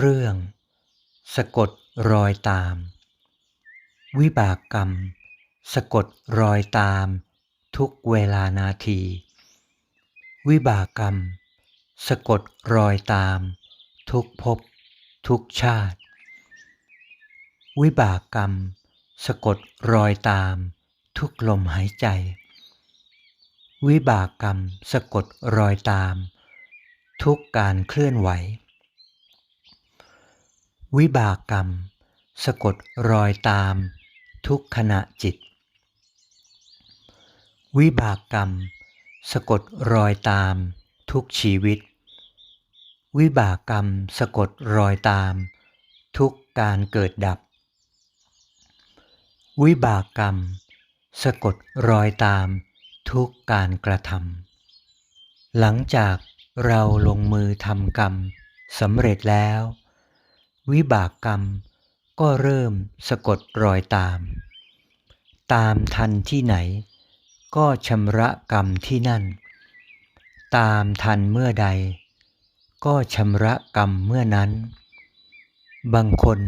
เรื่อง สะกดรอยตาม วิบากกรรม สะกดรอยตาม ทุกเวลานาที วิบากกรรม สะกดรอยตาม ทุกภพทุกชาติ วิบากกรรม สะกดรอยตาม ทุกลมหายใจ วิบากกรรม สะกดรอยตาม ทุกการเคลื่อนไหว วิบากกรรม สะกดรอยตาม ทุกขณะจิต วิบากกรรม สะกดรอยตาม ทุกชีวิต วิบากกรรม สะกดรอยตาม ทุกการเกิดดับ วิบากกรรม สะกดรอยตาม ทุกการกระทำหลังจากเราลงมือทำกรรมสำเร็จแล้ว วิบากกรรม ก็เริ่มสะกดรอยตาม ตามทันที่ไหน ก็ชำระกรรมที่นั่น ตามทันเมื่อใด ก็ชำระกรรมเมื่อนั้น บางคน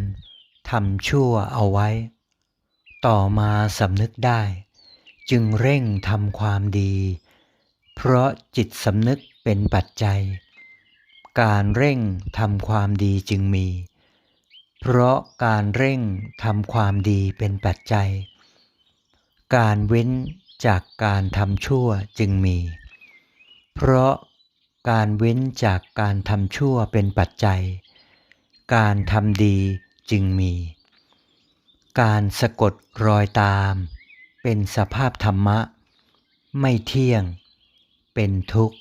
ทำชั่วเอาไว้ ต่อมาสำนึกได้ จึงเร่งทำความดี เพราะจิตสำนึกเป็นปัจจัย การเร่งทำความดีจึงมี เพราะการเร่งทำความดีเป็นปัจจัย การเว้นจากการทำชั่วจึงมี เพราะการเว้นจากการทำชั่วเป็นปัจจัย การทำดีจึงมี การสะกดรอยตาม เป็นสภาพธรรมะ ไม่เที่ยง เป็นทุกข์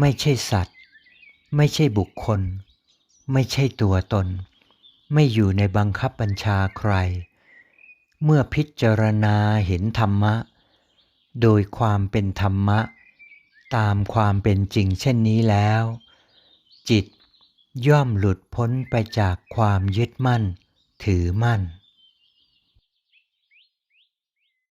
ไม่ใช่สัตว์ ไม่ใช่บุคคล ไม่ใช่ตัวตน ไม่อยู่ในบังคับบัญชาใคร เมื่อพิจารณาเห็นธรรมะ โดยความเป็นธรรมะ ตามความเป็นจริงเช่นนี้แล้ว จิตย่อมหลุดพ้นไปจากความยึดมั่น ถือมั่น